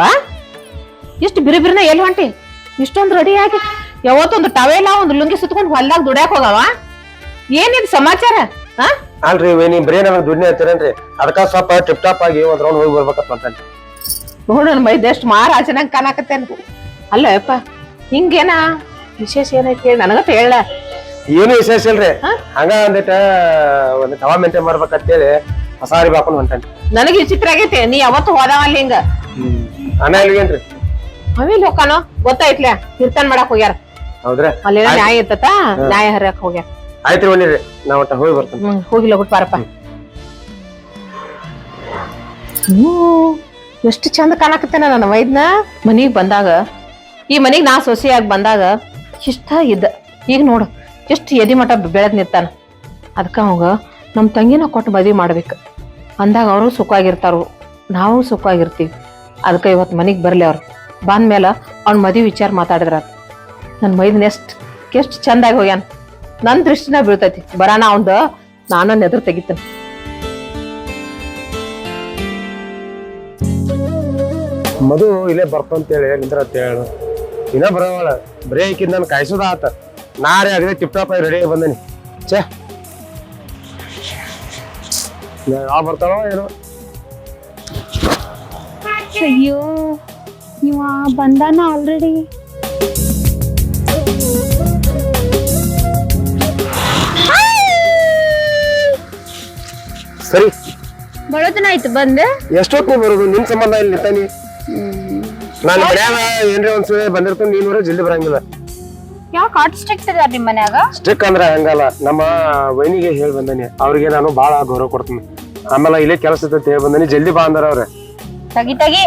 ಅಲ್ಲಪ್ಪ ಇಷ್ಟು ಬಿರಿ ಬಿರಿನ ಎಲ್ಲಿ ಹೊಂಟಿ? ಇಷ್ಟೊಂದು ರೆಡಿ ಆಗಿ ಯಾವತ್ತೊಂದು ಟವೆಲ್ಲ ಒಂದು ಲುಂಗಿ ಸುತ್ಕೊಂಡು ಹೊಲ್ದಾಗ ದುಡ್ಯಾಕ್ ಹೋಗವ? ಏನಿದ್ ಸಮಾಚಾರ? ಹಾ ಅಲ್ರಿ ನೀವ್ ಬರೀ ನಮಗ್ ದುಡ್ಡು ಹೇಳ್ತೀರೇನ್ರಿ ಅದಕ್ಕ ಸ್ವಲ್ಪ ಟಿಪ್ ಟಾಪ್ ಆಗಿ ಒಂದ್ ರೌಂಡ್ ಹೋಗಿ ಬರ್ಬೇಕಂತ ಮಾಡ್ತಾನೆ ನೋಡೋಣ ಮೈದೆಷ್ಟು ಮಾರಾಜನಂಗ್ ಕಾಣಕತ್ತೇನ್. ಅಲ್ಲ ಯಪ್ಪ ಹಿಂಗೇನ? ವಿಶೇಷ ಏನೈತಿ ಹೇಳಿ ನನಗತ್ತ ಹೇಳ. ಏನು ವಿಶೇಷ ಇಲ್ರಿ? ಹಾ? ಹಂಗ ಒಂದಿಟ ಒಂದ್ ಹವಾ ಮೇಂಟೈನ್ ಮಾಡ್ಬೇಕಂತೇಳಿ ಹೊಸಾರಿ ಬಾಕೊಂಡ್ ಹೊಂಟಾನೆ ನನಗೆ ವಿಚಿತ್ರ ಆಗೈತೆ ನೀ ಯಾವತ್ತು ಹೋದವಲ್ಲ ಹಿಂಗ. ಅಣ್ಣ ಹೋಗಾನೋ ಗೊತ್ತಾಯ್ತ್ಲ ಕೀರ್ತನ್ ಮಾಡಕ್ ಹೋಗ್ಯಾರ. ಹೌದ್ರಾ? ಅಲ್ಲೇನ ನ್ಯಾಯ ಇರ್ತತ ನ್ಯಾಯ ಹರಿಯಕ್ ಹೋಗ್ಯಾರ. ಆಯ್ತ್ರಿ ಒಣ್ಣಿರಿ ನಾ ಒಟ್ಟ ಹೋಗಿ ಬರ್ತೇನೆ. ಹ್ಮ್ ಹೋಗಿಲ್ಲ ಬಿಟ್ಟು ಬಾರಪ್ಪ. ಹ್ಞೂ ಎಷ್ಟು ಚಂದ ಕಾಣಕತ್ತೇನ ನನ್ನ ವೈದ್ಯ ಮನಿಗ್ ಬಂದಾಗ ಈ ಮನಿಗ್ ನಾ ಸೊಸೆಯಾಗಿ ಬಂದಾಗ ಇಷ್ಟ ಇದ್ದ. ಈಗ ನೋಡು ಎಷ್ಟು ಎದಿ ಮಠ ಬೆಳೆದ್ ನಿಂತಾನ. ಅದಕ್ಕ ಅವಾಗ ನಮ್ಮ ತಂಗಿನ ಕೊಟ್ಟು ಮದ್ವಿ ಮಾಡ್ಬೇಕು. ಅಂದಾಗ ಅವರು ಸುಖವಾಗಿರ್ತಾರು. ನಾವು ಸುಖವಾಗಿರ್ತೀವಿ. ಅದಕ್ಕೆ ಇವತ್ತು ಮನೆಗೆ ಬರಲಿ ಅವ್ರು. ಬಂದ್ಮೇಲೆ ಅವ್ನ ಮದುವೆ ವಿಚಾರ ಮಾತಾಡಿದ್ರ ನನ್ನ ಮೈದನ್ ಎಷ್ಟು ಎಷ್ಟು ಚಂದಾಗಿ ಹೋಗ್ಯಾನ. ನನ್ನ ದೃಷ್ಟಿನ ಬೀಳ್ತೈತಿ. ಬರೋಣ ಅವಂದ ನಾನು ನೆದ್ರ ತೆಗಿತೇನೆ. ಮದು ಇಲ್ಲೇ ಬರ್ತಂತೇಳಿ, ನಿಂದ್ರ ಹೇಳ. ಇನ್ನ ಬರೋವಳ ಬರೀ ಇಂದ ಕಾಯಿಸೋದ ಕಾಯ್ಸೋದ ಆತ. ನಾರೇ ಅದೇ ಟಿಪ್ ಟಾಪ್ ಆಗಿ ರೆಡಿ ಬಂದನಿ ಚೇ ಯಾವ ಬರ್ತಾಳೋ ಏನೋ. ಅಯ್ಯೋ ಇವ ಬಂದಾನ ಆಲ್ರೆಡಿ ಸರಿ. ಬರೋದನ ಆಯ್ತು ಬಂದೆ. ಎಷ್ಟೊತ್ತು ಬರೋದು? ನಿನ್ ಸಂಬಂಧ ಇಲ್ಲಿ ನಿಂತಾನಿ? ನಾನು ಮನ್ಯಾಗ ಏನ್ರಿ ಒಂದ್ಸಲ ಬಂದಿರ್ತೀನಿ ನೀನು ಜಲ್ದಿ ಬರಂಗಿಲ್ಲ. ಯಾಕೆ ಆಟ ಸ್ಟ್ರಿಕ್ಟ್ ಇದಾರ ನಿಮ್ ಮನ್ಯಾಗ? ಸ್ಟಿಕ್ ಅಂದ್ರೆ ಹಂಗಲ್ಲ. ನಮ್ಮ ವೈನಿಗೆ ಹೇಳಿ ಬಂದನಿ ಅವ್ರಿಗೆ ನಾನು ಬಾಳ ಗೌರವ ಕೊಡ್ತೀನಿ. ಆಮೇಲೆ ಇಲ್ಲೇ ಕೆಲಸ ಇರ್ತೈತೆ ಹೇಳಿ ಬಂದಾನೆ. ಜಲ್ದಿ ಬಾ ಅಂದಾರ ಅವ್ರೆ. ತಗಿ ತಗಿ.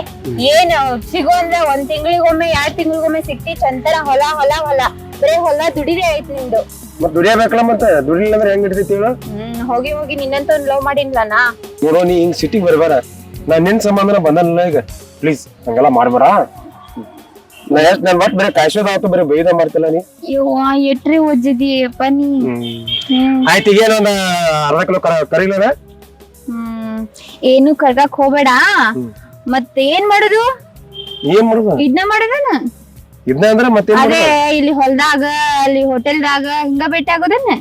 ಏನ್ ಸಿಗೋ ಅಂದ್ರೆ ಒಂದ್ ತಿಂಗಳಿಗೊಮ್ಮೆ ಎರಡ್ ತಿಂಗಳಿಗೊಮ್ಮೆ ಸಿಕ್ತಿ ಚಂತರ ಹೊಲ ಹೊಲ ಹೊಲ. ಬರೇ ಹೊಲ ದುಡಿದೇ ಆಯ್ತು ನಿಂದು. ಮತ್ ದುಡಿಯಬೇಕಲ್ಲ ಮತ್ತೆ? ದುಡಿಲಿಲ್ಲ ಅಂದ್ರೆ ಹೆಂಗ್ ಇರ್ತೈತಿ ಹೇಳು? ಹ್ಮ್ ಹೋಗಿ ಹೋಗಿ ನಿನ್ನಂತ ಒಂದ್ ಲವ್ ಮಾಡಿನ್ಲ ನಾ? ನೋಡೋ ನೀ ಹಿಂಗ್ ಸಿಟಿಗೆ ಬರ್ಬೇಡ. ನಾ ನಿನ್ ಸಂಬಂಧನ ಬಂದಲ್ಲ ಈಗ. ಪ್ಲೀಸ್ ಹಂಗೆಲ್ಲ ಮಾಡ್ಬೇಡ. ನಾ ಎಷ್ಟ್ ನನ್ ಮತ್ ಬರೀ ಕಾಯ್ಸೋದ ಆತು ಬರೀ ಬೈದ ಮಾಡ್ತಿಲ್ಲ ನೀ. ಯವ್ವ ಎಟ್ರಿ ಒಜ್ಜಿದಿಯಪ್ಪ ಅಪ್ಪ ನೀ. ಹ್ಮ್. ಆಯ್ತು ಈಗ ಅರ್ಧ ಕಿಲೋ ಕರ ಕರೀಲದ? ಹ್ಮ್. ಏನು ಕರ್ಗಕ್ ಹೋಗ್ಬೇಡ. ಏನ್ ಮಾಡುದು? ಏನ್ ಮಾಡುದು? ಇದನ್ನ ಮಾಡುದನ ಇದನ್ನ ಅಂದ್ರ ಮತ್ತೇನ್ ಅದೇ ಮಾಡುದು? ಇಲ್ಲಿ ಹೊಲ್ದಾಗ ಅಲ್ಲಿ ಹೋಟೆಲ್ದಾಗ ಹಿಂಗ ಭೇಟಿ ಆಗೋದನ್ನ?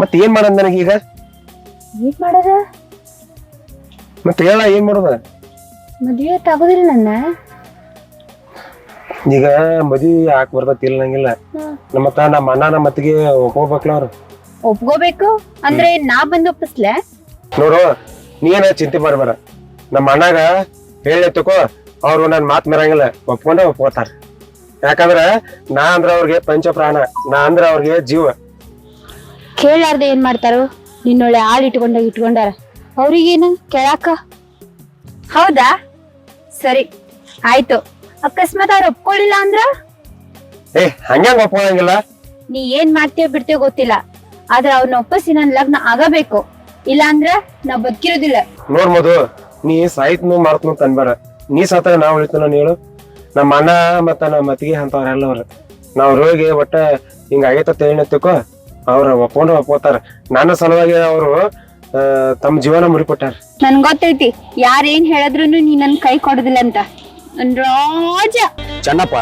ಮತ್ತೆ ಏನ್ ಮಾಡದ್ ನನಗೆ ಈಗ? ಏನ್ ಮಾಡೋದು? ಮತ್ತೆ ಹೇಳ ಏನ್ ಮಾಡೋದು? ಮದ್ವೆ ಆಗೋದಿಲ್ಲ ನನ್ನ. ಈಗ ಮದ್ವಿ ಯಾಕೆ ಬರ್ತೈತಿ ಇಲ್ಲ ನಂಗಿಲ್ಲ ನಮ್ಮತ್ತ ನಮ್ಮ ಅಣ್ಣ ನಮ್ಮ ಮತ್ತಿಗೆ ಒಪ್ಕೋಬೇಕಲ್ಲ ಅವ್ರು. ಒಪ್ಕೋಬೇಕು? ಅಂದ್ರೆ ನಾ ಬಂದು ಒಪ್ಪಿಸ್ಲೆ? ನೋಡು ಏನ ಚಿಂತೆ ಮಾಡ್ಬೇಡ. ನಮ್ಮ ಅಣ್ಣಗ ಹೇಳಿ ತಕೋ ಅವ್ರು ನನ್ ಮಾತ್ ಮರಂಗಿಲ್ಲ. ಒಪ್ಕೊಂಡೆ ಒಪ್ಕೋತಾರ ಯಾಕಂದ್ರ ನಾ ಅಂದ್ರ ಅವ್ರಿಗೆ ಪಂಚ ಪ್ರಾಣ ನಾ ಅಂದ್ರ ಅವ್ರಿಗೆ ಜೀವ. ಕೇಳಾರ್ದೆ ಏನ್ ಮಾಡ್ತಾರೋ? ನಿನ್ನೊಳ್ಳೆ ಆಳ್ ಇಟ್ಕೊಂಡಾಗ ಇಟ್ಕೊಂಡಾರ. ಅವ್ರಿಗೇನು? ಕೇಳಾಕ? ಹೌದಾ? ಸರಿ ಆಯ್ತು. ಅಕಸ್ಮಾತ್ ಅವ್ರು ಒಪ್ಕೊಳ್ಳಿಲ್ಲ ಅಂದ್ರ? ಏ ಹಂಗ್ಯಾಂಗ ಒಪ್ಕೊಳಂಗಿಲ್ಲ? ನೀ ಏನ್ ಮಾಡ್ತೀಯ ಬಿಡ್ತೀಯೋ ಗೊತ್ತಿಲ್ಲ. ಆದ್ರೆ ಅವ್ರನ್ನ ಒಪ್ಪಿಸಿ ನನ್ ಲಗ್ನ ಆಗಬೇಕು. ಇಲ್ಲ ಅಂದ್ರ ನಾ ಬದುಕಿರೋದಿಲ್ಲ. ನೋಡ್ ಮಧು ನೀ ಸಾಯ್ತನು ಮಾಡ್ತು ಅನ್ಬೇಡ. ನೀ ಸತ್ತ ನಾವ್ ಉಳಿತಾನ ಹೇಳು. ನಮ್ಮ ಅಣ್ಣ ಮತ್ತ ನಮ್ಮ ಮತ್ತಿಗೆ ಅಂತವ್ರ ಎಲ್ಲವ್ರ ನಾವು ರೋಗಿ ಒಟ್ಟ ಹಿಂಗ ಆಗೈತ ತೇಳತ್ತಕೋ ಅವ್ರ ಒಪ್ಕೊಂಡು ಒಪ್ಕೋತಾರ. ನನ್ನ ಸಲುವಾಗಿ ಅವರು ತಮ್ಮ ಜೀವನ ಮುಡಿಕೊಟ್ಟಾರ ನನ್ ಗೊತ್ತೈತಿ ಯಾರೇನ್ ಏನ್ ಹೇಳಿದ್ರು ನೀ ನನ್ ಕೈ ಕೊಡೋದಿಲ್ಲ ಅಂತ. ರಾಜ. ಚೆನ್ನಪ್ಪ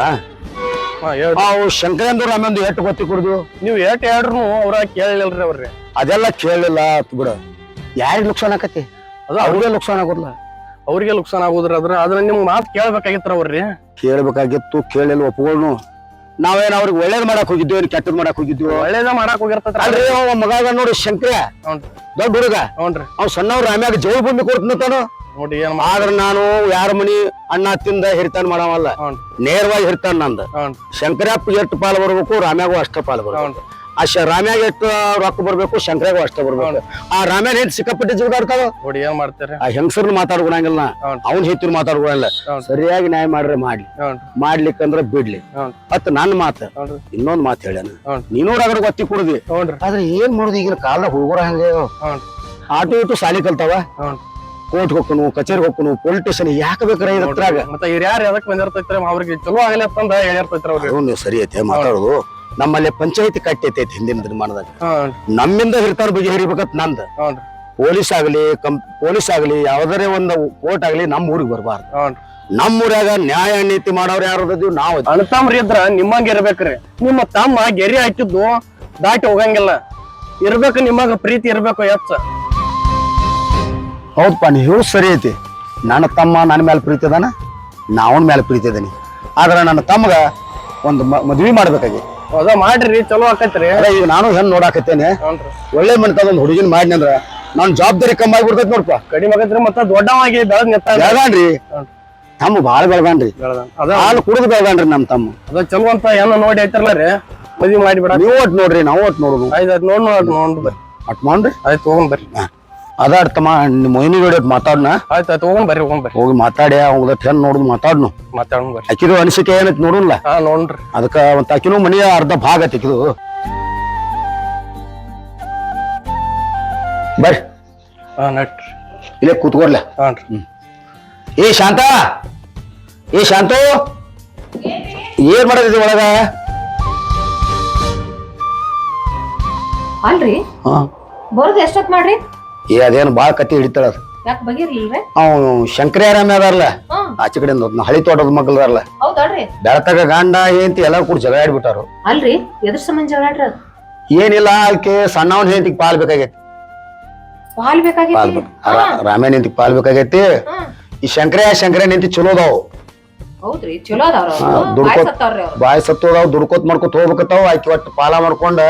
ಅವು ಶಂಕರೇಂದ್ರ ರಾಮಂದು ಎಷ್ಟು ಗೊತ್ತಿ ಕುಡ್ದು? ನೀವು ಎಟ್ ಹೇಳ್ರು ಅವ್ರ ಕೇಳಿಲ್ರಿ ಅವ್ರಿ ಅದೆಲ್ಲ ಕೇಳಲಿಲ್ಲ ಬಿಡ. ಯಾರಿಗ್ ನುಕ್ಸಾನ್ ಆಕತಿ? ಅದು ಅವ್ರಿಗೆ ನುಕ್ಸಾನ್ ಆಗೋದಿಲ್ಲ. ಅವ್ರಿಗೆ ನುಕ್ಸಾನ್ ಆಗೋದ್ರ ಅದ್ರ ಅದ್ರ ನಿಮ್ ಮಾತು ಕೇಳ್ಬೇಕಾಗಿತ್ರ ಅವ್ರಿ ಕೇಳ್ಬೇಕಾಗಿತ್ತು ಕೇಳಿಲ್ಲ ಒಪ್ಕೊಳ್ಳು ನಾವೇನ್ ಅವ್ರಿಗೆ ಒಳ್ಳೇದ್ ಮಾಡಕ್ ಹೋಗಿದ್ವಿ ಏನ್ ಕೆಟ್ಟದ್ ಮಾಡಕ್ ಹೋಗಿದ್ವಿ ಒಳ್ಳೇದ ಮಾಡಕ್ ಹೋಗಿರ್ತೈತ್ರ ಅಲ್ರಿ ಅವ ಮಗ ನೋಡಿ ಶಂಕರ. ದೊಡ್ಡ ಹುಡುಗ. ಹ್ಞೂನ್ರಿ ಅವ್ ಸಣ್ಣವ್ರ ರಾಮ್ಯಾಗ ಜೈ ಭೂಮಿ ಕೊಡ್ತಾನು ನೋಡಿ ಆದ್ರೆ ನಾನು ಯಾರ ಮನಿ ಅಣ್ಣ ತಿಂದ ಹಿರಿತಾನ ಮಾಡವಲ್ಲ. ನೇರವಾಗಿ ಹಿರಿತಾನ ನಂದ. ಶಂಕರಪ್ಪ ಎಷ್ಟು ಪಾಲು ಬರ್ಬೇಕು ರಾಮ್ಯಾಗೂ ಅಷ್ಟ ಪಾಲು ಬರ್ಬೇಕು. ಆ ಶ ರಾಮ್ಯಾಗ ಎಷ್ಟು ರೊಕ್ಕ ಬರ್ಬೇಕು ಶಂಕರಾಗ ಅಷ್ಟ ಬರ್ಬೇಕು. ಆ ರಾಮ್ಯಾಗ ಏನ್ ಸಿಕ್ಕಾಪಟ್ಟೆ ಜೀವದಾಡ್ತಾವ ನೋಡಿ ಏನ್ ಮಾಡ್ತೀರಿ? ಆ ಹೆಂಗಸರ್ನ ಮಾತಾಡ್ಕೊಳಂಗಿಲ್ಲ. ಅವ್ನ ಹೆತ್ತಿನ ಮಾತಾಡ್ಕೊಳಲ್ಲ. ಸರಿಯಾಗಿ ನ್ಯಾಯ ಮಾಡ್ರೆ ಮಾಡ್ಲಿ. ಮಾಡ್ಲಿಕ್ಕೆ ಮಾಡ್ಲಿಕ್ಕಂದ್ರ ಬಿಡ್ಲಿ. ಅತ್ ನನ್ ಮಾತ ಇನ್ನೊಂದ್ ಮಾತು ಹೇಳ್ಯಾನ. ನೀನೋಡ ಅದ್ರ ಗೊತ್ತಿ ಕುಡ್ದಿ. ಆದ್ರೆ ಏನ್ ಮಾಡುದು ಈಗಿನ ಕಾಲ ಹುಡುಗರ ಹಂಗೆ? ಆಟೋ ಇಟ್ಟು ಸಾಲಿ ಕಲ್ತಾವ? ಕೋರ್ಟ್ ಹೋಗ್ಕನು ಕಚೇರಿ ಹೋಗ್ಕನು ಪೊಲೀಸ್ ಸ್ಟೇಷನ್ ಯಾಕೆ ಬೇಕಾರ ಇದ್ರಾಗ? ಮತ್ತೆ ಇವ್ರ ಯಾರು ಎದಕ್ ಬಂದಿರ್ತೈತ್ರಿ? ಅವ್ರಿಗೆ ಚಲೋ ಆಗಲಿ ಅಂತಂದ ಹೇಳಿರ್ತೈತ್ರಿ ಅವ್ನು ಸರಿ ಐತೆ ಮಾತಾಡೋದು. ನಮ್ಮಲ್ಲಿ ಪಂಚಾಯತಿ ಕಟ್ಟೈತೆ ಹಿಂದಿನ ದಿನಮಾನದಾಗ ನಮ್ಮಿಂದ ಹಿರ್ತಾರ ಬಗ್ಗೆ ಹಿರಿಬೇಕತ್ ನಂದ. ಪೊಲೀಸ್ ಆಗಲಿ ಕಂ ಪೊಲೀಸ್ ಆಗಲಿ ಯಾವ್ದಾರೇ ಒಂದು ಕೋರ್ಟ್ ಆಗಲಿ ನಮ್ಮ ಊರಿಗೆ ಬರಬಾರ್ದು. ನಮ್ಮ ಊರಾಗ ನ್ಯಾಯ ನೀತಿ ಮಾಡೋರು ಯಾರು ಅದೀವಿ ನಾವು ಅದೀವಿ. ಅಣ್ಣತಮ್ರಿ ಇದ್ರ ನಿಮ್ಮಂಗ ಇರ್ಬೇಕ್ರಿ. ನಿಮ್ಮ ತಮ್ಮ ಗೆರಿ ಹಾಕಿದ್ದು ದಾಟಿ ಹೋಗಂಗಿಲ್ಲ. ಇರ್ಬೇಕು ನಿಮಗ ಪ್ರೀತಿ ಇರ್ಬೇಕು ಹೆಚ್ಚ. ಹೌದಪ್ಪ ನೀವು ಸರಿ ಐತಿ. ನನ್ನ ತಮ್ಮ ನನ್ನ ಮೇಲೆ ಪ್ರೀತಿ ಅದಾನ? ನಾವನ್ ಮೇಲೆ ಪ್ರೀತಿ ಅದಾನಿ. ಆದ್ರೆ ನನ್ನ ತಮ್ಮಗ ಒಂದು ಮದ್ವಿ ಮಾಡ್ಬೇಕಾಗಿ. ಅದ ಮಾಡ್ರಿ ಚಲೋ ಆಕತ್ರಿ. ಈಗ ನಾನು ಹೆಣ್ಣು ನೋಡಾಕತ್ತೇನೆ. ಒಳ್ಳೆ ಮನ್ತದ ಒಂದು ಹುಡುಗಿನ ಮಾಡಿನಿ ಅಂದ್ರ ನಾನು ಜವಾಬ್ದಾರಿ ಕಮ್ಮಿ ಆಗ್ಬಿಡ್ತೈತಿ ನೋಡ್ಪ. ಕಡಿಮೆ ಆಗತ್ರಿ ಮತ್ತ ದೊಡ್ಡವಾಗಿ ಬೆಳದ್ ನಿಂತ ಬೆಳಗಾನ್ರಿ ತಮ್ಮ ಬಾಳ ಬೆಳಗಾನ್ರಿ ಹಾಲು ಕುಡಿದು ಬೆಳಗಾನ್ರಿ ನಮ್ಮ ತಮ್ಮ. ಅದ ಚಲೋ ಅಂತ ಏನೋ ನೋಡಿ ಐತಲ್ಲ ರೀ ಮದ್ವಿ ಮಾಡಿಬಿಡ ನೀವು ಒಟ್ಟು ನೋಡ್ರಿ ನಾವು ಒಟ್ಟು ನೋಡುದು. ಆಯ್ತು ನೋಡ್ ನೋಡ್ ನೋಡ್ ಬರ್ರಿ. ಅಟ್ ಮಾಡ್ರಿ. ಆಯ್ತು ಹೋಗೋಣ ಬರ್ರಿ. ಅದ ಅರ್ಥಮಾ ನಿಮ್ಮ ಮೊಯ್ನಿ ನೋಡಿ ಮಾತಾಡ್ನ? ಆಯ್ತು ಆಯ್ತು ಹೋಗೋಣ ಬರ್ರಿ ಹೋಗೋಣ ಬರ್ರಿ. ಹೋಗಿ ಮಾತಾಡಿ ಅವ್ದ ಹೆಣ್ಣು ನೋಡುದು ಮಾತಾಡ್ನು. ಮಾತಾಡೋಣ ಬರ್ರಿ. ಅಕ್ಕಿದು ಅನಿಸಿಕೆ ಏನೈತಿ ನೋಡುಲ್ಲ ಹಾ ನೋಡ್ರಿ. ಅದಕ್ಕೆ ಒಂದ್ ಅಕ್ಕಿನೂ ಮನೆಯ ಅರ್ಧ ಭಾಗ ಐತಿ ಅಕ್ಕಿದು. ಬರ್ರಿ. ಹಾ ನಟ್ರಿ ಇಲ್ಲೇ ಕೂತ್ಕೊಡ್ಲ? ಹಾನ್ರಿ ಏ ಶಾಂತ! ಏ ಶಾಂತು! ಏನ್ ಮಾಡದಿದೆ ಒಳಗ? ಅಲ್ರಿ? ಹಾ. ಬರೋದು ಎಷ್ಟೊತ್ ಮಾಡ್ರಿ? ಏ ಅದೇನು ಬಾಳ ಕತ್ತಿ ಹಿಡಿತಾಳ ಯಾಕೆ ಬಗಿರ್ಲಿಲ್ರಿ ಅವ್ ಶಂಕರಾರಾಮ ಅದಾರಲ್ಲ ಹ್ಮ್ ಆಚೆ ಕಡೆ ಹಳಿ ತೋಟದ ಮಗ್ಳು ಅದಾರಲ್ಲ ಹೌದಲ್ರಿ. ಬೆಳತಾಗ ಗಂಡ ಹೆಂಡತಿ ಎಲ್ಲ ಕೂಡ ಜಗಳ ಆಡ್ಬಿಟ್ಟಾರು. ಅಲ್ರಿ ಎದ್ರ ಸಂಬಂಧ ಜಗಳಾಡ್ರಿ ಅದು. ಏನಿಲ್ಲ ಆಕೆ ಸಣ್ಣವನ್ ಹೆಂಡತಿಗೆ ಪಾಲ್ ಬೇಕಾಗೈತಿ. ಪಾಲ್ ಪಾಲ್ ಬೇಕಾಗೈತಿ ಬೇಕು ರಾಮೇನ್ ಹೆಂಡತಿಗೆ ಪಾಲ್ ಬೇಕಾಗೈತಿ. ಈ ಈ ಶಂಕರ ಶಂಕರ ಹೆಂಡತಿ ಚಲೋ ಅದಾವು. ಹೌದ್ರಿ ಚಲೋ ಅದಾವ್ರ ಹಾ, ಬಾಯ್ ಕೊಟ್- ಸತ್ತವ್ರಿ ಅವ್ರು. ಬಾಯಿ ಸತ್ತೋದಾವ್ ದುಡ್ಕೋತ್ ಮಾಡ್ಕೊತ ಹೋಗ್ಬೇಕತ್ತಾವ. ಆಕಿ ಒಟ್ಟು ಪಾಲ ಮಾಡ್ಕೊಂಡ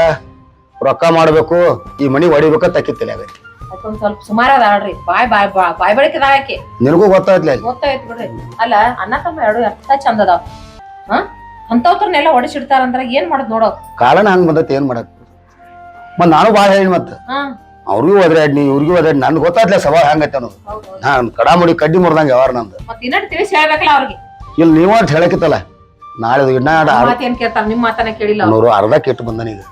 ರೊಕ್ಕ ಮಾಡ್ಬೇಕು. ಈ ಮನಿ ಹೊಡಿಬೇಕ ತಕ್ಕಿತ್ತಿಲ್ಲ ಆಗೈತಿ ಅದೊಂದ್ ಸ್ವಲ್ಪ ಸುಮಾರ ಅದಾಳ್ರಿ ಬಾಯ್ ಬಾಯ್ ಬಾಯ್ ಬಾಯ್ ಬಳಿಕೆ ಆಕಿ. ನಿನಗೂ ಗೊತ್ತಾಯ್ತಲ್ಲ ಗೊತ್ತಾಯ್ತು ಬಿಡ್ರಿ. ಅಲ್ಲ ಅನ್ನ ತಮ್ಮ ಎರಡು ಎಷ್ಟ ಚಂದ ಅದಾವ? ಹಾ? ಅಂತವ್ರನ್ನೆಲ್ಲ ಹೊಡಿಸಿಡ್ತಾರಂದ್ರ ಏನ್ ಮಾಡೋದ್ ನೋಡೋ ಕಾಲನ ಹಂಗ್ ಬಂದೈತಿ ಏನ್ ಮಾಡಕ್? ಮತ್ ನಾನು ಬಾಳ ಹೇಳಿ ಮತ್ತ. ಅವ್ರಿಗೂ ಒದ್ರಾಡ್ನಿ ಇವ್ರಿಗೂ ಒದ್ರಾಡ್. ನನ್ಗೆ ಗೊತ್ತಾಯ್ತಲ್ಲ ಸವಾಲ್ ಹಂಗೈತೆ ಅನ್ನೋದು. ನಾನು ಕಡಾಮುಡಿ ಕಡ್ಡಿ ಮುರ್ದಂಗ ಯಾವಾರ ನಂದು. ಮತ್ ಇನ್ನಟ್ ತಿಳಿಸಿ ಹೇಳ್ಬೇಕಲ್ಲ ಅವ್ರಿಗೆ. ಇಲ್ಲಿ ನೀವ್ ಅಂತ ಹೇಳಕಿತ್ತಲ್ಲ ನಾಳೆ ಇನ್ನ ಎರಡು ಅವ್ರ್ ಮಾತ್ ಏನ್ ಕೇಳ್ತಾರ? ನಿಮ್ ಮಾತನ್ನ ಕೇಳಿಲ್ಲ ಅರ್ಧ ಕೆಟ್ಟು ಬಂದ ಈಗ.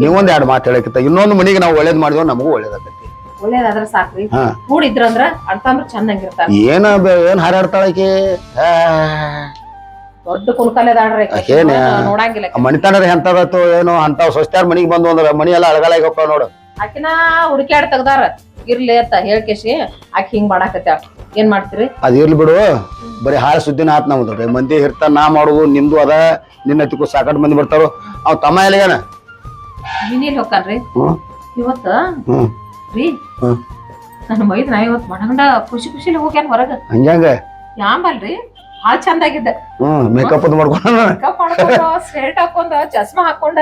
ನೀವೊಂದ್ ಎರಡು ಮಾತು ಹೇಳಕಿತ್ತ ಇನ್ನೊಂದು ಮನಿಗೆ ನಾವು ಒಳ್ಳೇದ್ ಮಾಡಿದ್ವಿ ನಮಗೂ ಒಳ್ಳೇದಾಗೈತಿ ಒಳ್ಳೇದಾದ್ರ ಸಾಕ್ರಿ ಹಾ. ಕೂಡಿದ್ರಂದ್ರ ಅಣ್ತಂಬ್ರ ಚಂದಂಗಿರ್ತಾರ ಏನ ಬೆ- ಏನ್ ಹಾರಾಡ್ತಾಳಕಿ ದೊಡ್ಡ ಕುಲ್ಕಲ್ ಅದಾಳ್ರಿ ಆಕಿ. ಏನ್? ನೋಡಂಗಿಲ್ಲ ಆಕಿ. ಆ ಮನಿತನದ ಎಂತದತ್ತು ಏನು ಅಂತಾವ್ ಸ್ವಸ್ತ್ಯಾರ ಮನಿಗೆ ಬಂದು ಅಂದ್ರೆ ಮನಿ ಎಲ್ಲ ಅಳಗಾಲಾಗಿ ಹೋಗ್ತಾವ ನೋಡು. ಆಕಿನ ಹುಡುಕ್ಯಾಡ್ ತೆಗ್ದಾರ. ಇರ್ಲಿ ಅಂತ ಹೇಳ್ಕೇಶಿ ಆಕಿ ಹಿಂಗ್ ಮಾಡಾಕತ್ಯಾಳ. ಏನ್ ಮಾಡ್ತೀರಿ? ಅದ್ ಇರ್ಲಿ ಬಿಡು. ಬರೀ ಹಾರ ಸುದ್ದಿನ ಆತ್ ನಮ್ದು. ಮಂದಿ ಇರ್ತ ನಾ ಮಾಡುದು ನಿಮ್ದು ಅದ ನಿನ್ನ ಸಾಕಟ್ ಸಾಕಷ್ಟು ಮಂದಿ ಬರ್ತಾರೋ. ಅವ್ ತಮ್ಮ ಎಲ್ಲಿಗಾನ? ನೀನೇಲ್ ಹೋಗ್ತಾನ್ರಿ. ಹ್ಮ್. ಇವತ್ತ ಹ್ಮ್. ರೀ. ನನ್ನ ಮೈದ್ ನಾ ಇವತ್ತು ಮಣಗಂಡ ಖುಷಿ ಖುಷಿಲಿ ಹೋಗ್ಯಾನ ಹೊರಗ. ಹಂಗ್ಯಾಂಗ? ಯಾಂಬಲ್ರಿ? ಭಾಳ ಚಂದ ಆಗಿದ್ದ. ಮೇಕಪ್ ಅದು ಮಾಡ್ಕೊಂಡ. ಮೇಕಪ್ ಮಾಡ್ಕೊಂಡ ಸ್ವೆಟ್ ಹಾಕೊಂಡ ಚಸ್ಮಾ ಹಾಕೊಂಡ.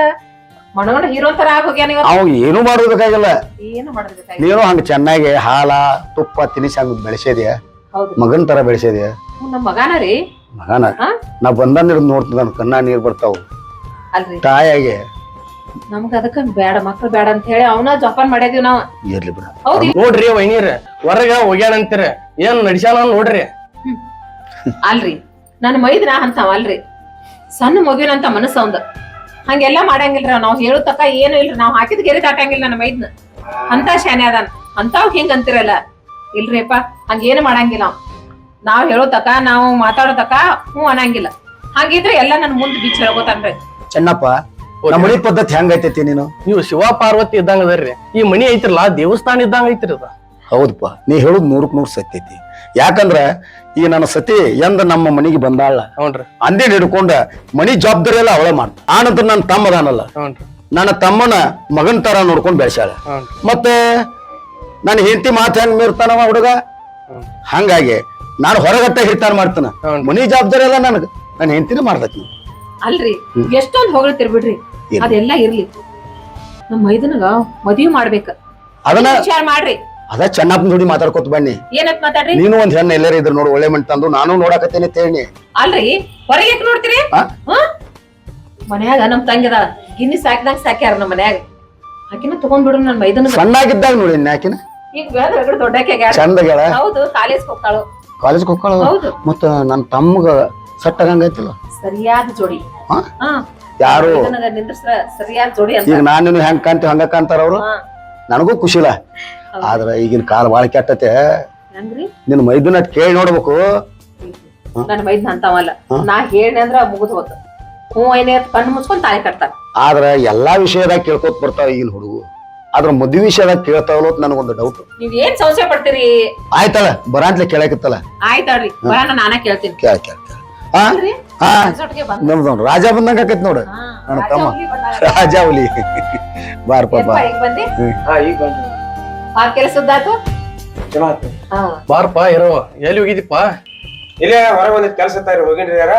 ಮಣಗಂಡ ಹೀರೋ ತರ ಆಗೋಗ್ಯಾನ ಇವತ್ತು. ಅವ್ ಏನು ಮಾಡೋದು ಬೇಕಾಗಿಲ್ಲ ಏನು ಮಾಡೋದಕ್ಕಾಗಿ ನೀನು ಹಂಗ ಚೆನ್ನಾಗಿ ಹಾಲ ತುಪ್ಪ ತಿನಿಸಿ ಹಂಗ ಬೆಳೆಸಿದ್ಯಾ? ಹೌದು. ಮಗನ್ ತರ ಬೆಳೆಸಿದ್ಯಾ? ನಮ್ಮ ಮಗಾನ ರೀ. ಮಗನ? ನಾ ಬಂದ ನೋಡ್ತದ ನನ್ ಕಣ್ಣ ನೀರ್ ಬರ್ತಾವ. ಅಲ್ರಿ. ತಾಯಾಗೆ. ನಮ್ಗ ಅದಕ್ಕ ಬೇಡ ಮಕ್ಳು ಬೇಡ ಅಂತ ಹೇಳಿ ಅವನ ಜೋಪಾನ್ ಮಾಡಿದೀವಿ ನಾವ್. ಇರ್ಲಿ ಬಿಡ. ಹೌದಿ. ನೋಡ್ರಿ ವೈನೀರ್ ಹೊರಗ ಹೋಗ್ಯಾನಂತೀರ ಏನ್ ನಡ್ಸ್ಯಾನ ನೋಡ್ರಿ. ಅಲ್ರಿ ನನ್ ಮೈದ್ನ ಅಂತಾವ ಅಲ್ರಿ. ಸಣ್ಣ ಮಗುವಿನಂತ ಮನಸ್ಸ ಅವಂದ. ಹಂಗೆಲ್ಲಾ ಮಾಡಂಗಿಲ್ರ ನಾವ್ ಹೇಳು ತಕ್ಕ ಏನು ಇಲ್ರಿ. ನಾವ್ ಹಾಕಿದ ಗೆರೆ ದಾಟಂಗಿಲ್ಲ ನನ್ನ ಮೈದ್ನ. ಅಂತ ಶಾನೆ ಅದಾನ. ಅಂತಾವ್ ಹಿಂಗ್ ಅಂತಿರಲ್ಲ. ಇಲ್ರಿಪ್ಪ ಹಂಗೇನು ಮಾಡಂಗಿಲ್ಲ ಅವ. ನಾವ್ ಹೇಳೋ ತಕ ನಾವು ಮಾತಾಡೋ ತಕ ಹ್ಞೂ ಅನ್ನಂಗಿಲ್ಲ. ಹಂಗಿದ್ರೆ ಎಲ್ಲ ನನ್ ಮುಂದ್ ಬೀಚ್ ಹೇಳ್ಕೊತಾನ್ರಿ. ಚೆನ್ನಪ್ಪ ನಮ್ಮ ಮನಿ ಪದ್ಧತಿ ಹೆಂಗೈತೈತಿ ನೀನು? ನೀವು ಶಿವ ಪಾರ್ವತಿ ಇದ್ದಂಗ ಅದರ್ರಿ. ಈ ಮನಿ ಐತ್ರಲ್ಲ ದೇವಸ್ಥಾನ ಇದ್ದಂಗ ಐತ್ರಿ ಅದ. ಹೌದಪ್ಪ ನೀ ಹೇಳುದ್ ನೂರಕ್ ನೂರ್ ಸತ್ಯೈತಿ ಯಾಕಂದ್ರ ಈ ನನ್ನ ಸತಿ ಎಂದ ನಮ್ಮ ಮನಿಗೆ ಬಂದಾಳ. ಹ್ಞೂನ್ರಿ ಅಂದೇ ಹಿಡ್ಕೊಂಡ ಮನಿ ಜವಾಬ್ದಾರಿ ಎಲ್ಲ ಅವಳ ಮಾಡ್ತ. ಆನಂತರ ನಂತರ ನನ್ನ ತಮ್ಮ ಅದಾನಲ್ಲ. ಹ್ಞೂನ್ರಿ ನನ್ನ ತಮ್ಮನ ಮಗನ್ ತರ ನೋಡ್ಕೊಂಡ್ ಬೆಳೆಸ್ಯಾಳ. ಮತ್ತೆ ನನ್ನ ಹೆಂಡತಿ ಮಾತು ಹೆಂಗ್ ಮೀರ್ತಾನವ ಹುಡುಗ. ಹಂಗಾಗಿ ನಾನು ಹೊರಗಟ್ಟ ಹಿರ್ತಾನ ಮಾಡ್ತಾನ. ಮನಿ ಜವಾಬ್ದಾರಿ ಎಲ್ಲ ನನಗ ನನ್ನ ಹೆಂಡತಿನ ಮಾಡ್ತೈತಿ ಅಲ್ರಿ ಎಷ್ಟೊಂದ್ ಹೊಗಳ್ತಿರ್ ಬಿಡ್ರಿ. ಇರ್ಲಿ. ಅದೆಲ್ಲ ಇರ್ಲಿ. ನಮ್ಮ ಮೈದನಗ ಮದ್ವಿ ಮಾಡ್ಬೇಕ. ಅದನ್ನ ವಿಚಾರ ಮಾಡ್ರಿ. ಅದ ಚೆನ್ನಪ್ಪನ ಜೋಡಿ ಮಾತಾಡ್ಕೊತ ಬನ್ನಿ. ಏನತ್ ಮಾತಾಡ್ರಿ? ನೀನು ಒಂದ್ ಹೆಣ್ಣು ಎಲ್ಲರ ಇದ್ರ ನೋಡು ಒಳ್ಳೆ ಮಂಟ್ ತಂದು ನಾನು ನೋಡಕತ್ತೇನೆ ತೇಣಿ ಅಲ್ರಿ? ಹೊರಗೆ ಯಾಕ್ ನೋಡ್ತೀರಿ? ಆ? ಹ? ಮನ್ಯಾಗ ನಮ್ ತಂಗಿದ ಗಿನ್ನಿ ಸಾಕಿದಂಗ ಸಾಕ್ಯಾರ ನಮ್ ಮನ್ಯಾಗ. ಆಕಿನ ತಗೊಂಡ್ ಬಿಡು ನನ್ ಮೈದನ ಸಣ್ಣಾಗಿದ್ದಾಗ ನೋಡಿ ಆಕಿನ. ಈಗ ದೊಡ್ಡ ರಗಡ ದೊಡ್ಡಕ್ಕೆ ಚಂದಗಳ? ಹೌದು ಕಾಲೇಜ್ ಹೋಗ್ತಾಳು. ಕಾಲೇಜ್ ಹೌದು. ಮತ್ತ ನನ್ನ ತಮ್ಮಗ ಸೆಟ್ ಆಗಂಗೈತಿಲ್ಲ? ಸರಿಯಾದ ಜೋಡಿ. ಹಾ? ಹಾ. ಯಾರು? ಈಗ ನಾನು ಹೆಂಗ್ ಕಾಣ್ತೀವಿ ಹಂಗ ಕಾಂತಾರ ಅವ್ರು? ನನಗೂ ಖುಷಿಲ ಆದ್ರೆ ಆದ್ರ ಈಗಿನ ಕಾಲ ಬಾಳ ಕೆಟ್ಟತೆ. ನಿನ್ನ ನಿನ್ ಮೈದುನ ಕೇಳಿ ನೋಡ್ಬೇಕು. ನನ್ನ ಅಂತವಲ್ಲ ಹಾ. ನಾ ಹೇಳಿ ಅಂದ್ರ ಮುಗಿದ್ ಹೋತ. ಹ್ಞೂ ಏನೇ ಕಣ್ಣು ಮುಚ್ಕೊಂಡ್ ತಾಳಿ ಕಟ್ತಾರ. ಆದ್ರ ಎಲ್ಲಾ ವಿಷಯದಾಗ ಕೇಳ್ಕೊತ ಬರ್ತಾವ ಈಗಿನ ಹುಡುಗು. ಆದ್ರ ಮದುವೆ ವಿಷಯದಾಗ ಕೇಳ್ತಾವಲ್ಲ ನನಗೊಂದು ಡೌಟ್ ನೀವ್ ಏನ್ ಸಂಶಯ ಪಡ್ತೀರಿ? ಆಯ್ತಲ್ಲ ಬರಾಂತ್ಲೆ ಕೇಳಕತ್ತಲ್ಲ. ಆಯ್ತಾಳ್ರಿ ಬರೋಣ ನಾನ ಕೇಳ್ತೀನಿ. ಕೇಳ ಕೇಳ ಕೇಳ. ಹಾ. ನೋಡ್ರಿ ನಮ್ದು ರಾಜ ಬಂದಂಗ ಆಕೈತಿ ನೋಡು. ಹಾ, ನನ್ನ ರಾಜ ತಮ್ಮ. ರಾಜ ಹುಲಿ. ಬಾರಪ್ಪ ಪಾಪ ಕೆಲಸದ್ದಾತು ಬಾರಪ್ಪ ಇರೋ. ಎಲ್ಲಿ ಹೋಗಿದಿಪ್ಪ ಇಲ್ಲೇ ಹೊರಗೆ ಒಂದಿಟ್ಟು ಕೆಲಸ ಹೋಗಿನ್ರಿ ಯಾರ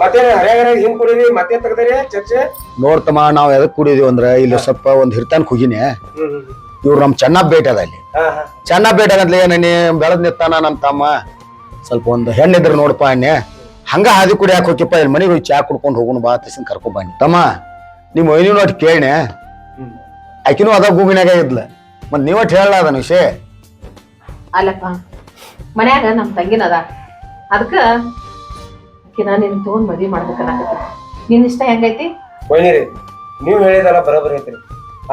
ಮತ್ತೇನ ಹರ್ಯಾಗರ ಹಿಂಗ್ ಕುಡೀರಿ ಮತ್ತೆ ತೆಗ್ದಾರಿ ಚರ್ಚೆ? ನೋಡ್ತಮ್ಮ ನಾವ್ ಎದಕ್ ಕುಡಿದೀವಿ ಅಂದ್ರೆ ಇಲ್ಲಿ ಸ್ವಲ್ಪ ಒಂದ್ ಹಿರ್ತಾನ್ ಹೋಗಿನಿ. ಇವ್ರು ನಮ್ ಚೆನ್ನಾಗ್ ಭೇಟಿ ಅದ ಹಾ ಚೆನ್ನಪ್ಪ ಭೇಟಿ ಆಗಂತ ನೀ ಬೆಳದ್ ನಿತ್ತಾನ ನಮ್ ತಮ್ಮ? ಸ್ವಲ್ಪ ಒಂದು ಹೆಣ್ಣಿದ್ರ ನೋಡಪ್ಪ ಅನ್ನೆ ಹಂಗ ಹಾದಿ ಕುಡಿ ಯಾಕೆ ಹೋಗ್ತಿಪ್ಪ ಇಲ್ಲಿ ಮನೆಗೆ ಹೋಗಿ ಚಾ ಕುಡ್ಕೊಂಡು ಹೋಗೋಣ ಬಾ ತಸಿನ್ ಕರ್ಕೊಂಡ್ ಬನ್ನಿ ತಮ್ಮ ನಿಮ್ಮ ಮೈನಿ ನೋಟ್ ಕೇಳ್ನೆ? ಹ್ಮ್. ಆಕಿನೂ ಅದ ಗೂಗಿನಾಗ ಇದ್ಲ. ಮತ್ ನೀವಟ್ ಹೇಳಲ್ಲ ಅದನ್ನ ವಿಷಯ? ಅಲ್ಲಪ್ಪ ಮನ್ಯಾಗ ನಮ್ ತಂಗಿನ ಅದ. ಅದಕ್ಕ ಆಕಿನ ನಿನ್ ತಗೊಂಡ್ ಮದ್ವಿ ಮಾಡ್ಬೇಕನ್ನಾಕತ್ತಿ ನಿನ್ ಇಷ್ಟ ಹೆಂಗೈತಿ? ಒಯ್ನಿರಿ ನೀವ್ ಹೇಳಿದಲ್ಲ ಬರೋಬ್ಬರಿ ಐತ್ರಿ.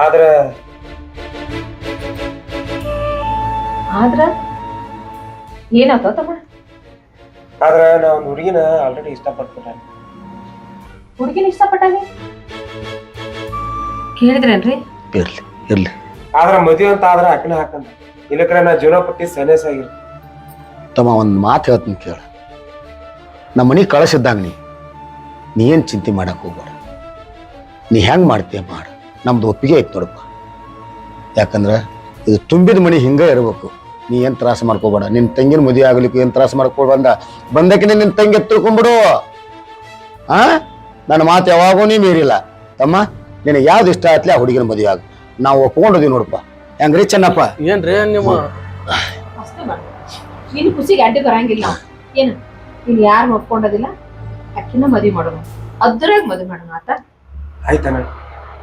ಆದ್ರ ಆದ್ರ ಏನಾತ ತಮ್ಮ? ಆದ್ರ ನಾ ಒಂದು ಹುಡುಗಿನ ಆಲ್ರೆಡಿ ಇಷ್ಟಪಟ್ಬಿಟ್ಟೆ. ಹುಡುಗಿನ ಇಷ್ಟಪಟ್ಟಾಗಿ? ಕೇಳಿದ್ರೇನ್ರಿ? ಇರ್ಲಿ ಇರ್ಲಿ. ಆದ್ರೆ ಮದುವೆ ಅಂತ ಆದ್ರೆ ಅಕ್ಕನ ಹಾಕಂತ. ಇಲ್ಲಕ್ರೆ ನಾ ಜೀವನ ಪಟ್ಟಿ ಸನ್ಯಾಸ ಆಗಿರಿ ತಮ್ಮ ಒಂದು ಮಾತು ಹೇಳ್ತೀನಿ ಕೇಳ. ನಮ್ಮ ಮನೆ ಕಳಿಸಿದ್ದಾಗ ನೀ ನೀ ಏನು ಚಿಂತೆ ಮಾಡಕ್ ಹೋಗ್ಬೇಡ. ನೀ ಹೆಂಗ್ ಮಾಡ್ತೀಯ ಮಾಡ. ನಮ್ದು ಒಪ್ಪಿಗೆ ಐತೆ ನೋಡಪ್ಪ. ಯಾಕಂದ್ರ ಇದು ತುಂಬಿದ ಮಣಿ ಹಿಂಗ ಇರ್ಬೇಕು. ನೀ ಏನ್ ತ್ರಾಸ ಮಾಡ್ಕೋಬೇಡ. ನಿನ್ ತಂಗಿನ ಮದುವೆ ಆಗ್ಲಿಕ್ಕೆ ಏನ್ ತ್ರಾಸ ಮಾಡ್ಕೊ ಬಂದ ಬಂದಕ್ಕಿನ ನಿನ್ ತಂಗಿ ತಿಳ್ಕೊಂಬಿಡು. ಆ? ನನ್ನ ಮಾತು ಯಾವಾಗೂ ನೀ ಮೀರಿಲ್ಲ. ತಮ್ಮ ನಿನಗೆ ಯಾವ್ದು ಇಷ್ಟ ಆಯ್ತಲೆ ಆ ಹುಡುಗಿನ ಮದುವೆ ಆಗ. ನಾವು ಒಪ್ಕೊಂಡಿದೀವಿ ನೋಡಪ್ಪ. ಹೆಂಗ್ರಿ ಚೆನ್ನಪ್ಪ? ಏನ್ರಿ ನಿಮ್ಮ ನೀನು ಖುಷಿಗೆ ಅಡ್ಡಿ ಬರಂಗಿಲ್ಲ. ನಾವು ಏನು? ನೀನ್ ಯಾರು ನೋಡ್ಕೊಂಡದಿಲ್ಲ ಅಕ್ಕಿನ ಮದುವೆ ಮಾಡೋಣ. ಅದ್ರಾಗ ಮದುವೆ ಮಾಡೋಣ ಆತ. ಆಯ್ತಣ್ಣ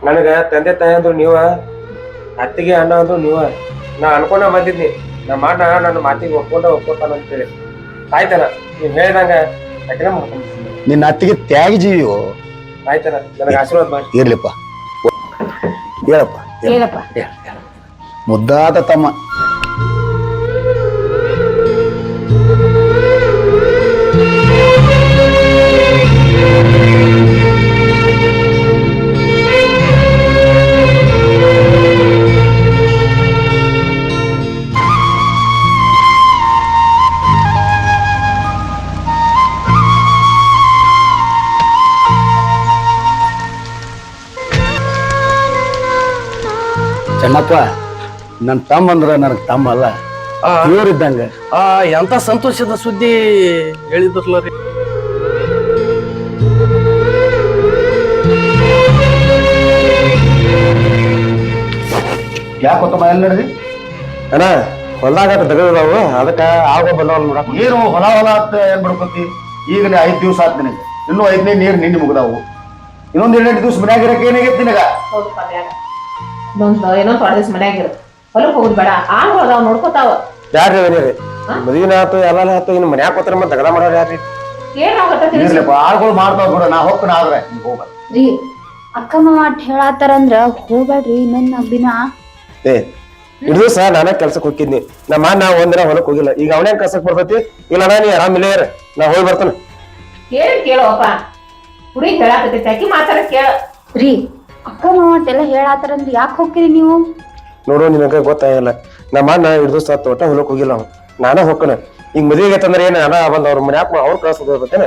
ನನಗ ತಂದೆ ತಾಯಿ ಅಂದ್ರು ನೀವ ಅತ್ತಿಗೆ ಅಣ್ಣ ಅಂದ್ರು ನೀವ. ನಾ ಅನ್ಕೊಂಡ ಬಂದಿದ್ನಿ. ನಮ್ಮ ಮಾಡ ನನ್ನ ಮಾತಿಗೆ ಒಪ್ಕೊಂಡ ಒಪ್ಕೊತಾನ ಅಂತೇಳಿ. ಆಯ್ತಾನ ನೀವ್ ಹೇಳ್ದಂಗ ಮಾಡ್ಕೊಂಡು ನಿನ್ನ ಅತ್ತಿಗೆ ತ್ಯಾಗ ಜೀವಿಯೋ ಆಯ್ತಾನ ನನಗೆ ಆಶೀರ್ವಾದ ಮಾಡಿ. ಇರ್ಲಿಪ್ಪ. ಹೇಳಪ್ಪ ಹೇಳು. ಹೇಳಪ್ಪ. ಹೇಳು, ಹೇಳು. ಮುದ್ದಾದ ತಮ್ಮ. ಚೆನ್ನಪ್ಪ ನನ್ನ ತಮ್ಮ ಅಂದ್ರೆ ನನಗೆ ತಮ್ಮ ಅಲ್ಲ. ಆ, ಇವ್ರಿದ್ದಂಗ ಆ ಎಂತ ಸಂತೋಷದ ಸುದ್ದಿ ಹೇಳಿದ್ರಲ್ಲ ರೀ. ಯಾಕೆ ತಮ್ಮ ಎಲ್ಲಿ ನಡೆದಿ? ಅಣ್ಣ ಹೊಲ್ದಾಗ ದಗದಾವು ಅದಕ್ಕ ಆಗೋ ಬಲ್ಲವಲ್ ನೋಡಕ್ ನೀರು ಹೊಲ ಹೊಲ ಅಂತ ಏನ್ ಬಿಡ್ಕೊತಿ ಈಗಲೇ ನೀ ಐದ್ ದಿವಸ ಆತ್ ನಿನಗೆ. ಇನ್ನೂ ಐದನೇ ನೀರು ನಿನ್ನೆ ಮುಗ್ದಾವು. ಇನ್ನೊಂದ್ ಎರಡೆಂಟು ದಿವಸ ಮನ್ಯಾಗ ಇರಕ್ಕೆ ಏನಾಗೈತಿ ನಿನಗ? ಹೌದಪ್ಪ ಬ್ಯಾಡ ಇನ್ನೊಂದು ಏನೋ ತೊಡೆ ದಿವಸ ಮನ್ಯಾಗ ಇರು. ಹೊಲಕ್ ಹೋಗುದ್ ಬೇಡ. ಆಳ್ ಅದಾವ ನೋಡ್ಕೋತಾವ. ಯಾರ್ರಿ ಮದುವಿನ ಆತು ಎಲ್ಲ ಆತು ಇನ್ನು ಮನ್ಯಾಗ ಕೂತ್ರ ಮತ್ತೆ ದಗದ ಮಾಡೋರು ಯಾರ್ರಿ ಏನ್ ಆಗತ್ತ ತಿಳಿಸಿ? ಇರ್ಲಿಪ್ಪ ಆಳ್ಗಳು ಮಾಡ್ತಾವ ಬಿಡ ನಾ ಹೋಗ್ತಾನ ಆದ್ರೆ. ಹೋಗ ರೀ ಅಕ್ಕ ಮಾವ ಅಟ್ ಹೇಳತ್ತಾರಂದ್ರ ಹೋಗ್ಬೇಡ್ರಿ ಇನ್ನೊಂದ್ ದಿನ ಏ ನಾನ ಕೆಲ್ಸಕ್ಕೆ ಹೋಗಿದ್ನಿ. ನಮ್ಮ ನಾ ಒಂದಿನ ಹೊಲಕ್ ಹೋಗಿಲ್ಲ. ಈಗ ಅವನೇ ಕೆಲ್ಸಕ್ಕೆ ಬರ್ತೈತಿ? ಇಲ್ಲ ನೀ ಆರಾಮ್ ಇಲ್ಲೇ ಇರು. ನಾ ಹೋಗಿ ಬರ್ತಾನ. ಕೇಳಿ ಕೇಳೋಪ್ಪ ಹುಡುಗಿ ಹೇಳಾಕತ್ತೈತಿ ಆಕಿ ಮಾತಾಡ ಕೇಳ. ರೀ ಅಕ್ಕ ಮಾವ ಯಾಕೆ ಹೋಗ್ತೀರಿ ನೀವು? ನೋಡು ನಿನಗ ಗೊತ್ತಾಗಿಲ್ಲ. ನಮ್ಮ ಅಣ್ಣ ಇಡ್ ದಿವಸ ಆತು ಒಟ್ಟ ಹೊಲಕ್ ಹೋಗಿಲ್ಲ ಅವ್ನು. ನಾನೇ ಹೋಗ್ಕನ ಈಗ ಮದುವೆಗೆ ತಂದ್ರೆ ಏನು ಅಣ್ಣ ಬಂದ ಅವ್ರ ಮನ್ಯಾಕ ಅವ್ರ ಕಳ್ಸ ಹೋಗ್ಬೇಕೇನ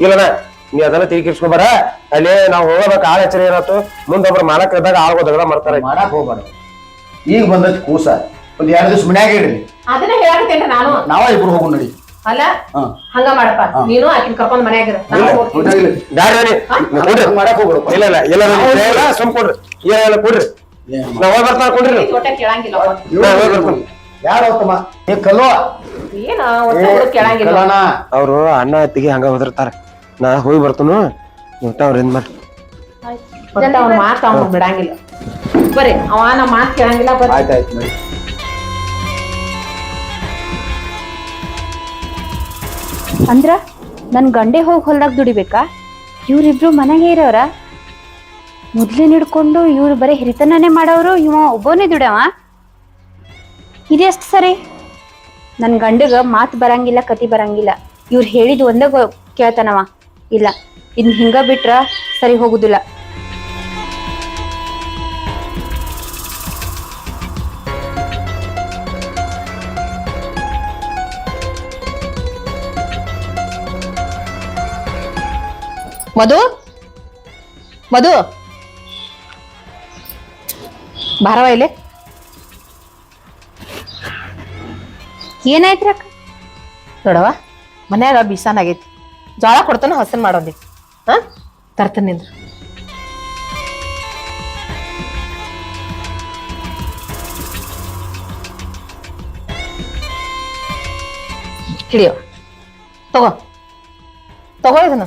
ಇಲ್ಲಣ್ಣ ನೀ ಅದನ್ನ ತಿರುಗಿಸ್ಕೊಂಬಾರ ಅಲ್ಲಿ ನಾವ್ ಹೋಗಬೇಕು ಆಳ ಎಚ್ಚರ ಏನಾತು ಮುಂದೊಬ್ರು ಮಾಲಕ್ ಇದ್ದಾಗ ಆಳ್ಗೋ ದಗಡ ಮಾಡ್ತಾರೆ. ಮಾಡಕ್ ಹೋಗ್ಬಾರ ಈಗ ಬಂದೈತಿ ಕೂಸ. ಒಂದ್ ಎರಡು ದಿವಸ ಮನ್ಯಾಗ ಇಡ್ರಿ ಅದನ್ನ ಹೇಳಾಕತ್ತೇನ್ರಿ ನಾನು. ನಾವ ಇಬ್ರು ಹೋಗು ನಡಿ. ಅಲ್ಲ. ಹಂಗ ಮಾಡಪ್ಪ. ನೀನು ಆಕಿನ ಕರ್ಕೊಂಡ್ ಕೊಡ್ರಿ ಮಾಡಕ್ ಹೋಗ್ಬಿಡು ಇಲ್ಲ. ಇಲ್ಲ ಇಲ್ಲ. ಇಲ್ಲ, ಇಲ್ಲ. ಸುಮ್ ಕೊಡ್ರಿ. ಏನಿಲ್ಲ ಕೊಡ್ರಿ. ನಾ ಹೋಗಿ ಬರ್ತಾನ ಕೊಡ್ರಿ ನೀವು. ಈ ಒಟ್ಟ ಕೇಳಂಗಿಲ್ಲ ಅವ. ನಾ ಹೋಗಿ ಬರ್ತಾನೆ. ಯಾರು ಹೋಗ್ತಮ್ಮ ಏ ಕಲ್ವ ಏನ ಒಟ್ಟ ಕೇಳಂಗಿಲ್ಲ. ಕಲ್ಲಣ್ಣ. ಅವ್ರು ಅಣ್ಣ ಅತ್ತಿಗೆ ಹಂಗ ಹೋದಿರ್ತಾರ. ನಾ ಹೋಗಿ ಬರ್ತಾನು. ಒಟ್ಟ ಅವ್ರ ಏನ್ ಮಾಡಿ ಅವ್ನ ಮಾತು ಅವ್ನು ಬಿಡಂಗಿಲ್ಲ. ಬರೀ ಅವ ನಮ್ಮ ಮಾತು ಕೇಳಂಗಿಲ್ಲ ಬರ್ರಿ. ಆಯ್ತಾಯ್ತು ಅಂದ್ರ ನನ್ನ ಗಂಡೆ ಹೋಗಿ ಹೊಲ್ದಾಗ ದುಡಿಬೇಕಾ? ಇವ್ರಿಬ್ರು ಮನೆಗೆ ಇರೋರ? ಮೊದ್ಲಿನ ಹಿಡ್ಕೊಂಡು ಇವ್ರು ಬರೀ ಹಿರಿತನನೇ ಮಾಡೋರು, ಇವ ಒಬ್ಬನೇ ದುಡವ ಇದೆಷ್ಟು ಸರಿ? ನನ್ನ ಗಂಡಗ ಮಾತು ಬರಂಗಿಲ್ಲ, ಕತಿ ಬರಂಗಿಲ್ಲ. ಇವ್ರು ಹೇಳಿದ ಒಂದೇ ಕೇಳ್ತಾನವ. ಇಲ್ಲ ಇನ್ ಹಿಂಗ ಬಿಟ್ರ ಸರಿ ಹೋಗುದಿಲ್ಲ. ಮಧು? ಮಧು? ಬಾರವ ಇಲ್ಲಿ. ಏನಾಯ್ತ್ರಿ ಅಕ್ಕ? ನೋಡವ ಮನ್ಯಾಗ ಬಿಸಾನ್ ಆಗೈತಿ. ಜೋಳ ಕೊಡ್ತಾನ, ಹಸನ್ ಮಾಡೋದಿ ಹಾ? ತರ್ತೇನೆ ನಿಂದ್ರ. ಹಿಡಿಯೋ. ತಗೋ. ತಗೋ ಇದನ್ನ.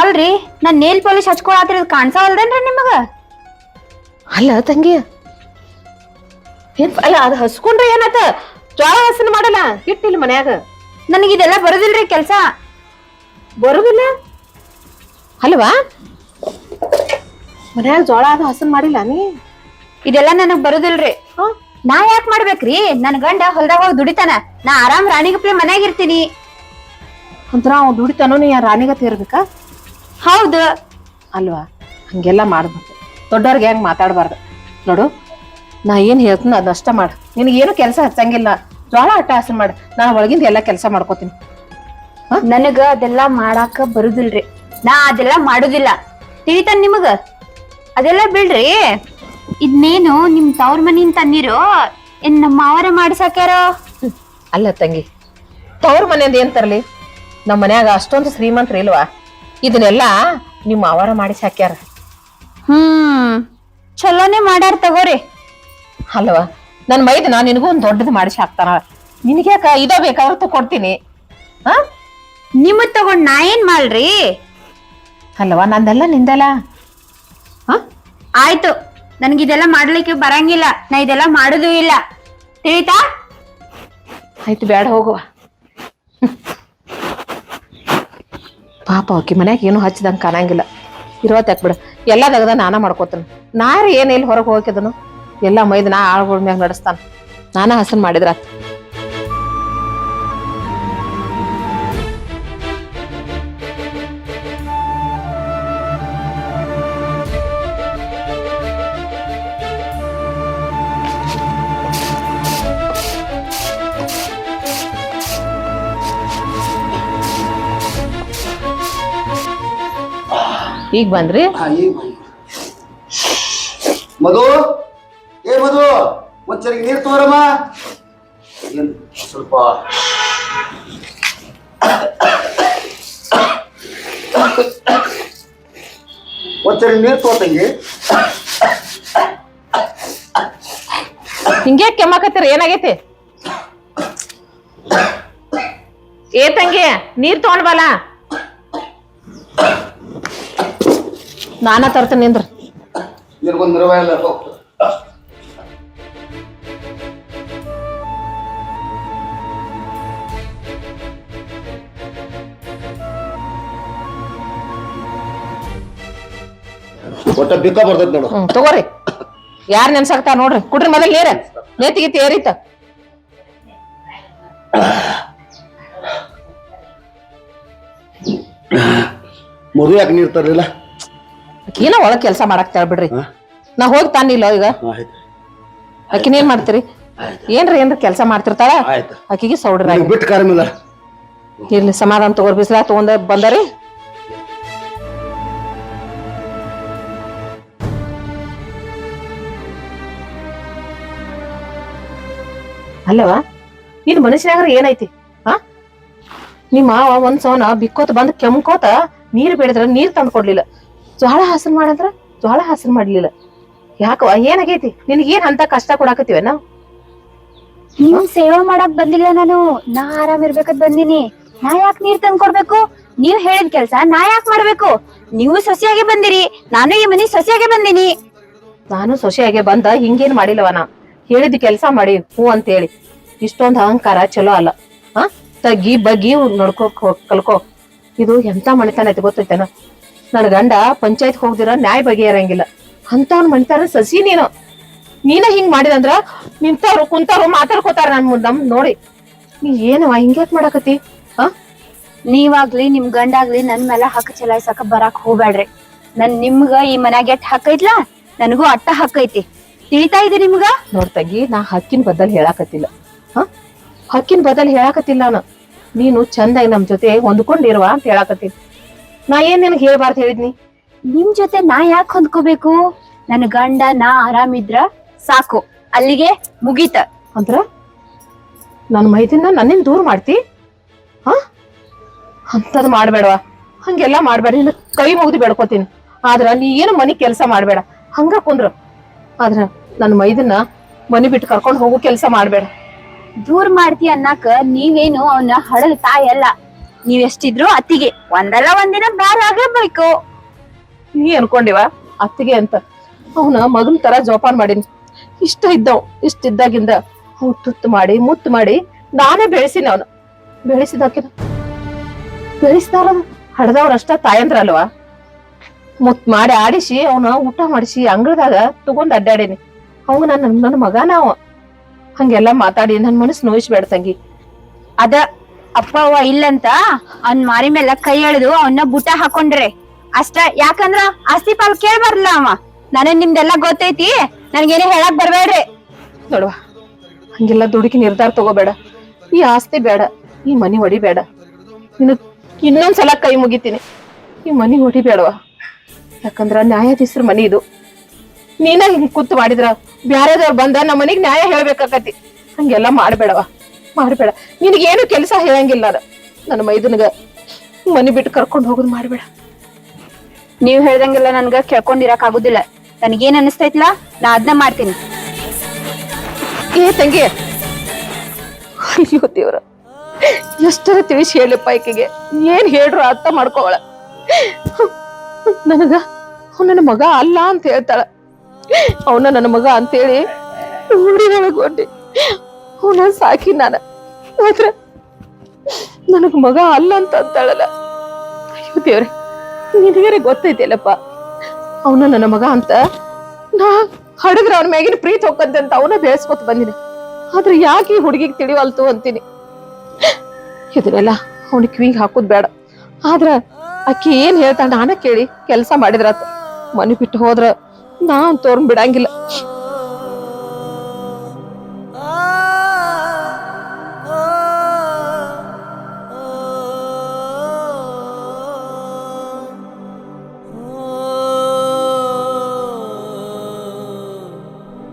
ಅಲ್ರಿ ನಾನ್ ನೇಲ್ ಪಾಲಿಶ್ ಹಚ್ಕೊಳತ್ತಿರೋದು ಕಾಣ್ಸಾವಲ್ದೇನ್ರಿ ನಿಮಗ? ಅಲ್ಲ ತಂಗಿ. ಏನ್ ಅಲ್ಲ ಅದು ಹಸ್ಕೊಂಡ್ರೆ ಏನಾತ? ಜ್ವಾಳ ಹಸನ್ ಮಾಡಲ್ಲ ಹಿಟ್ಟಿಲ್ಲ ಮನ್ಯಾಗ. ನನಗೆ ಇದೆಲ್ಲ ಬರೋದಿಲ್ರಿ ಕೆಲಸ. ಬರುದಿಲ್ಲ? ಅಲ್ವಾ? ಮನ್ಯಾಗ ಜೋಳ ಅದು ಹಸನ್ ಮಾಡಿಲ್ಲ ನೀ? ಇದೆಲ್ಲ ನನಗ್ ಬರೋದಿಲ್ರಿ? ನಾ ಯಾಕ್ ಮಾಡ್ಬೇಕ್ರಿ? ನನ್ ಗಂಡ ಹೊಲ್ದಾಗ ಹೋಗಿ ದುಡಿತಾನ. ನಾ ಆರಾಮ್ ರಾಣಿಗಪ್ಲೆ ಮನ್ಯಾಗ ಇರ್ತೀನಿ. ಅಂತ ಅವ್ ದುಡಿತಾನೋ ನೀ ರಾಣಿಗತಿ ಇರ್ಬೇಕಾ? ಹೌದು. ಅಲ್ವಾ? ಹಂಗೆಲ್ಲ ಮಾಡ್ಬೇಕು. ದೊಡ್ಡವ್ರಿಗೆ ಹೆಂಗ್ ಮಾತಾಡ್ಬಾರ್ದು. ನೋಡು ನಾ ಏನ್ ಹೇಳ್ತೀನಿ ಅದಷ್ಟ ಮಾಡು. ನಿನಗೇನು ಕೆಲಸ ಹಚ್ಚಂಗಿಲ್ಲ. ಜ್ವಾಳ ಆಟ ಹಸನ್ ಮಾಡು. ನಾನು ಒಳಗಿಂದ ಎಲ್ಲ ಕೆಲಸ ಮಾಡ್ಕೋತೀನಿ. ನನಗ ಅದೆಲ್ಲ ಮಾಡಾಕ ಬರುದಿಲ್ರಿ. ನಾ ಅದೆಲ್ಲ ಮಾಡುದಿಲ್ಲ. ತಿಳಿತಾನ ನಿಮಗ? ಅದೆಲ್ಲ ಬಿಡ್ರಿ. ಇದ್ನೇನು ನಿಮ್ ತವ್ರ ಮನಿನ್ ತನ್ನಿರೋ ಏನ್ ನಮ್ಮ ಮಾವರ ಮಾಡ್ಸಾಕ್ಯಾರೋ ಅಲ್ಲ ತಂಗಿ ತವ್ರ ಮನೆಯಿಂದ ಏನ್ ತರ್ಲಿ? ನಮ್ಮ ಮನ್ಯಾಗ ಅಷ್ಟೊಂದು ಶ್ರೀಮಂತ್ರು ಇಲ್ವಾ? ಇದನ್ನೆಲ್ಲ ನಿಮ್ಮ ಅವರ ಮಾಡಿ ಸಾಕ್ಯಾರ. ಹ್ಮ್ ಚಲೋನೆ ಮಾಡ್ಯಾರ ತಗೋರಿ. ಅಲ್ವಾ? ನನ್ನ ಮೈದ ನಾ ನಿನಗೂ ಒಂದ್ ದೊಡ್ಡದು ಮಾಡಿಸಿ ಹಾಕ್ತಾನ ನಿನಗ್ಯಾಕ ಇದ ಬೇಕಾದ್ರೆ ಕೊಡ್ತೀನಿ ಹಾ? ನಿಮ್ಮದ್ ತಗೊಂಡ್ ನಾ ಏನ್ ಮಾಡ್ರಿ ಅಲ್ವಾ? ನಂದಲ್ಲ ನಿಂದಲ್ಲ? ಹಾ? ಆಯ್ತು. ನನ್ಗೆ ಇದೆಲ್ಲ ಮಾಡ್ಲಿಕ್ಕೆ ಬರಂಗಿಲ್ಲ. ನಾ ಇದೆಲ್ಲ ಮಾಡೋದು ಇಲ್ಲ. ತಿಳಿತಾ? ಆಯ್ತು ಬೇಡ ಹೋಗುವ. ಪಾಪ ಆಕಿ ಮನ್ಯಾಗ ಏನು ಹಚ್ಚಿದಂಗೆ ಕಾಣಂಗಿಲ್ಲ. ಇರೋತ್ ಬಿಡು. ಎಲ್ಲ ತೆಗ್ದ ನಾನ ಮಾಡ್ಕೋತಾನ. ನಾರೇ ಏನು ಇಲ್ಲಿ ಹೊರಗೆ ಹೋಗಿದನು ಎಲ್ಲ ಮೈದ ನಾ ಆಳ್ಗಳ ಮ್ಯಾಗ ನಡೆಸ್ತಾನ. ನಾನ ಹಸನ್ ಮಾಡಿದ್ರ ಈಗ ಬಂದ್ರಿ? ಮಧು ಏ ಮಧು ಒಂದ್ಸರಿ ನೀರ್ ತೋರಮ್ಮ. ಏನ್ ಸ್ವಲ್ಪ ಒಂದ್ಸರಿ ನೀರು ತೋತಂಗಿ. ಹಿಂಗೆ ಕೆಮ್ಮಕತ್ತೀರ? ಏನಾಗೈತಿ? ಏ ತಂಗಿ ನೀರ್ ತಗೊಂಡ್ ಬಲ ನಾನ ತರ್ತೇನೆ ನಿಂದ್ರ. ಒಟ್ಟ ಬಿಕ್ಕ ಬರ್ತೈತಿ ನೋಡು. ಹ್ಮ್ ತಗೋರಿ. ಯಾರ್ ನೆನ್ಸಾಕ್ತಾರ ನೋಡ್ರಿ. ಕುಡ್ರಿ ಮೊದಲ್ ನೀರ. ನೇತಿಗೆ ಏರಿತ. ಮಧು ಯಾಕೆ ನೀರು ತರಲಿಲ್ಲ? ಆಕಿನ ಒಳಗ್ ಕೆಲಸ ಮಾಡಕ್ ಬಿಡ್ರಿ? ನಾ ಹೋಗಿ ತಾನಿಲ್ಲ ಈಗ? ಆಕಿನ ಏನ್ ಮಾಡ್ತೀರಿ? ಏನ್ರಿ ಏನ್ರ ಕೆಲ್ಸ ಮಾಡ್ತಿರ್ತಾಳ? ಅಕ್ಕಿಗೆ ಸೌಡ್ರಿ ಬಿಟ್ಟು ಕಾರಮಿಲ್ಲ ಇರ್ಲಿ ಸಮಾಧಾನ ತಗೋರ್ ಬಿಸಿಲ ತಗೊಂಡ ಬಂದರಿ. ಅಲ್ಲವ ನಿನ್ ಮನುಷ್ಯನಾಗ್ರ ಏನೈತಿ? ಹಾ? ನಿಮ್ಮ ಮಾವ ಒಂದ್ ಸವನ ಬಿಕ್ಕೋತ ಬಂದ್ ಕೆಮ್ಕೋತ ನೀರ್ ಬೇಡಿದ್ರ ನೀರ್ ತಂದ್ ಕೊಡ್ಲಿಲ್ಲ ಜ್ವಾಳ ಹಾಸನ್ ಮಾಡಂದ್ರ ಜ್ವಾಳ ಹಾಸನ್ ಮಾಡ್ಲಿಲ್ಲ. ಯಾಕ ಏನಾಗೈತಿ? ನಿನಗೆ ಏನ್ ಅಂತ ಕಷ್ಟ ಕೊಡಾಕತ್ತೀವ ನಾವು? ನೀವು ಸೇವಾ ಮಾಡಕ್ ಬಂದಿಲ್ಲ ನಾನು. ನಾ ಆರಾಮ್ ಇರ್ಬೇಕಂತ ಬಂದಿನಿ. ನಾ ಯಾಕೆ ನೀರ್ ತಂದ್ ಕೊಡ್ಬೇಕು? ನೀವ್ ಹೇಳಿದ ಕೆಲ್ಸ ನಾ ಯಾಕೆ ಮಾಡ್ಬೇಕು? ನೀವು ಸೊಸೆಯಾಗೆ ಬಂದಿರಿ. ನಾನು ಈ ಮನೆ ಸೊಸೆಯಾಗೆ ಬಂದಿನಿ. ನಾನು ಸೊಸೆಯಾಗೆ ಬಂದ ಹಿಂಗೇನ್ ಮಾಡಿಲ್ಲವ ನಾ. ಹೇಳಿದ ಕೆಲ್ಸ ಮಾಡಿ ಹೂ ಅಂತ ಹೇಳಿ ಇಷ್ಟೊಂದ್ ಅಹಂಕಾರ ಚಲೋ ಅಲ್ಲ. ಹ ತಗ್ಗಿ ಬಗ್ಗಿ ನೋಡ್ಕೋ ಕಲ್ಕೋ. ಇದು ಎಂತ ಮಣಿತನ ಐತಿ ಗೊತ್ತೈತೇನ? ನನ್ ಗಂಡ ಪಂಚಾಯತ್ ಹೋಗ್ದಿರ ನ್ಯಾಯ ಬಗೆಹರಂಗಿಲ್ಲ ಅಂತವ್ನ ಮಂತಾರ ಸಸಿ ನೀನು. ನೀನ ಹಿಂಗ್ ಮಾಡಿದಂದ್ರ ನಿಂತವ್ರು ಕುಂತವ್ರು ಮಾತಾಡ್ಕೋತಾರ ನನ್ ಮುಂದ್ ನಮ್ ನೋಡಿ. ನೀ ಏನವ ಹಿಂಗ್ಯಾಕ್ ಮಾಡಾಕತಿ ಹ ನೀವಾಗ್ಲಿ ನಿಮ್ ಗಂಡಾಗ್ಲಿ ನನ್ ಮೇಲೆ ಹಕ್ಕ ಚಲಾಯಿಸಕ ಬರಾಕ್ ಹೋಗ್ಬೇಡ್ರಿ ನನ್ ನಿಮ್ಗ ಈ ಮನ್ಯಾಗ ಎಟ್ ಹಕ್ಕ ಐತ್ಲಾ? ನನಗೂ ಅಟ್ಟ ಹಕ್ಕ ಐತಿ. ತಿಳಿತಾ ಇದೆ ನಿಮ್ಗ? ನೋಡ್ ತಂಗಿ ನಾ ಹಕ್ಕಿನ ಬದಲ್ ಹೇಳಾಕತ್ತಿಲ್ಲ. ಹ ಹಕ್ಕಿನ ಬದಲ್ ಹೇಳಾಕತ್ತಿಲ್ಲ ನಾನು. ನೀನು ಚಂದಾಗಿ ನಮ್ ಜೊತೆ ಹೊಂದ್ಕೊಂಡಿರುವ ಅಂತ ಹೇಳಾಕತ್ತೀನಿ. ನಾ ಏನ್ ನಿನಗ್ ಹೇಳ್ಬಾರ್ದು ಹೇಳಿದ್ನಿ? ನಿಮ್ ಜೊತೆ ನಾ ಯಾಕೆ ಹೊಂದ್ಕೋಬೇಕು? ನನ್ನ ಗಂಡ ನಾ ಆರಾಮಿದ್ರ ಸಾಕು. ಅಲ್ಲಿಗೆ ಮುಗೀತ. ಅಂದ್ರ ನನ್ನ ಮೈದಿನ ನನ್ನಿಂದ ದೂರ ಮಾಡ್ತಿ? ಹಾ? ಅಂತದ್ ಮಾಡ್ಬೇಡವ. ಹಂಗೆಲ್ಲ ಮಾಡ್ಬೇಡ. ನಿನ್ನ ಕೈ ಮುಗಿದು ಬೇಡ್ಕೋತೀನಿ. ಆದ್ರ ನೀ ಏನು ಮನಿ ಕೆಲಸ ಮಾಡ್ಬೇಡ. ಹಂಗ ಕುಂದ್ರ. ಆದ್ರ ನನ್ನ ಮೈದನ್ನ ಮನಿ ಬಿಟ್ಟು ಕರ್ಕೊಂಡು ಹೋಗೋ ಕೆಲಸ ಮಾಡ್ಬೇಡ. ದೂರ ಮಾಡ್ತಿ ಅನ್ನಕ ನೀವೇನು ಅವನ ಹಡದ ತಾಯಿ ಅಲ್ಲ ನೀವ್ ಎಷ್ಟಿದ್ರು ಅತ್ತಿಗೆ ಒಂದಲ್ಲ ಒಂದಿನ ಬ್ಯಾರ ಆಗಬೇಕು ನೀ ಅನ್ಕೊಂಡಿವ? ಅತ್ತಿಗೆ ಅಂತ. ಅವನ ಮಗನ್ ತರ ಜೋಪಾನ್ ಮಾಡೀನಿ. ಇಷ್ಟ ಇದ್ದವ್, ಇಷ್ಟ ಇದ್ದಾಗಿಂದ ಅವ್ನು ಮಾಡಿ, ಮುತ್ತು ಮಾಡಿ ನಾನೇ ಬೆಳೆಸಿನ ಅವನು. ಬೆಳೆಸಿದಾಕಿನ ಬೆಳೆಸಿದಾರ ಹಡ್ದವ್ರಷ್ಟ ತಾಯಂದ್ರ ಅಲ್ವಾ? ಮುತ್ ಮಾಡಿ ಆಡಿಸಿ, ಅವನ ಊಟ ಮಾಡಿಸಿ, ಅಂಗಳದಾಗ ತಗೊಂಡ್ ಅಡ್ಡಾಡೇನಿ. ಅವಂಗ ನನ್ನ ನನ್ನ ಮಗನ ಅವ. ಹಂಗೆಲ್ಲ ಮಾತಾಡಿ ನನ್ನ ಮನಸ್ಸು ನೋಯಿಸ್ಬೇಡ ತಂಗಿ. ಅದ ಅಪ್ಪ ಅವ್ವ ಇಲ್ಲಂತ ಅವ್ನ್ ಮಾರಿ ಮೇಲೆ ಕೈ ಎಳೆದು ಅವನ್ನ ಬುಟ ಹಾಕೊಂಡ್ರೆ. ಅಷ್ಟ, ಯಾಕಂದ್ರ ಆಸ್ತಿ ಪಾಲ್ ಕೇಳ್ಬಾರ್ಲ ಅವ. ನನಗ್ ನಿಮ್ದೆಲ್ಲ ಗೊತ್ತೈತಿ, ನನ್ಗೇನೆ ಹೇಳಕ್ ಬರ್ಬೇಡ್ರಿ. ನೋಡುವ, ಹಂಗೆಲ್ಲ ದುಡುಕಿ ನಿರ್ಧಾರ ತಗೋಬೇಡ. ಈ ಆಸ್ತಿ ಬೇಡ, ಈ ಮನಿ ಹೊಡಿಬೇಡ ನಿನಗ್ ಇನ್ನೊಂದ್ಸಲ ಕೈ ಮುಗಿತೀನಿ. ಈ ಮನಿ ಹೊಡಿಬೇಡವ ಯಾಕಂದ್ರ ನ್ಯಾಯಾಧೀಶರ ಮನಿ ಇದು. ನೀನ ಹಿಂಗ್ ಕೂತ್ ಮಾಡಿದ್ರ ಬ್ಯಾರೆದವ್ರು ಬಂದ ನಮ್ಮ ಮನಿಗ್ ನ್ಯಾಯ ಹೇಳ್ಬೇಕಾಕತಿ. ಹಂಗೆಲ್ಲ ಮಾಡ್ಬೇಡವ ಮಾಡ್ಬೇಡ. ನಿನಗೇನು ಕೆಲಸ ಹೇಳಂಗಿಲ್ಲ ನನ್ನ ಮೈದನ್ಗ ಮನಿ ಬಿಟ್ಟು ಕರ್ಕೊಂಡು ಹೋಗೋದು ಮಾಡ್ಬೇಡ. ನೀವ್ ಹೇಳ್ದಂಗೆಲ್ಲ ನನ್ಗ ಕೇಳ್ಕೊಂಡಿರಕ್ ಆಗುದಿಲ್ಲ. ನನಗೇನ್ ಅನಿಸ್ತೈತ್ಲ? ನಾ ಅದನ್ನ ಮಾಡ್ತೀನಿ. ಏ ತಂಗಿ. ಅಯ್ಯೋ ದೇವ್ರ. ಎಷ್ಟರ ತಿಳಿಸಿ ಹೇಳಪ್ಪ ಈಕೆಗೆ. ಏನ್ ಹೇಳ್ರು ಅರ್ಥ ಮಾಡ್ಕೋವಳ ನನಗ ಅವ್ ನನ್ನ ಮಗ ಅಲ್ಲ ಅಂತ ಹೇಳ್ತಾಳ. ಅವನ ನನ್ನ ಮಗ ಅಂತೇಳಿ ಊರಿನೊಳಗ್ ಅವನ ಸಾಕಿ ನಾನ. ಆದ್ರೆ ನನಗ್ ಮಗ ಅಲ್ಲ ಅಂತ ಅಂತಾಳಲ್ಲ. ಅಯ್ಯೋ ದೇವ್ರೆ ನಿನಗರೆ ಗೊತ್ತೈತಿಲ್ಲಪ್ಪ ಅವನ ನನ್ನ ಮಗ ಅಂತ ನಾ ಹಡಗ್ರ ಅವನ ಮ್ಯಾಗಿನ ಪ್ರೀತಿ ಅಂತ ಅವನ ಬೇಯಿಸ್ಕೊತ ಬಂದಿನಿ. ಆದ್ರೆ ಯಾಕೆ ಈ ಹುಡುಗಿಗೆ ತಿಳಿವಲ್ತು ಅಂತೀನಿ. ಇದನ್ನೆಲ್ಲ ಅವನಿಗೆ ಕಿವಿಗೆ ಹಾಕೋದ್ ಬೇಡ. ಆದ್ರ ಅಕ್ಕಿ ಏನ್ ಹೇಳ್ತಾ ನಾನ ಕೇಳಿ ಕೆಲಸ ಮಾಡಿದ್ರಾತ. ಮನೆ ಬಿಟ್ಟು ಹೋದ್ರ ನಾ ತೋರ್ನ್ ಬಿಡಂಗಿಲ್ಲ.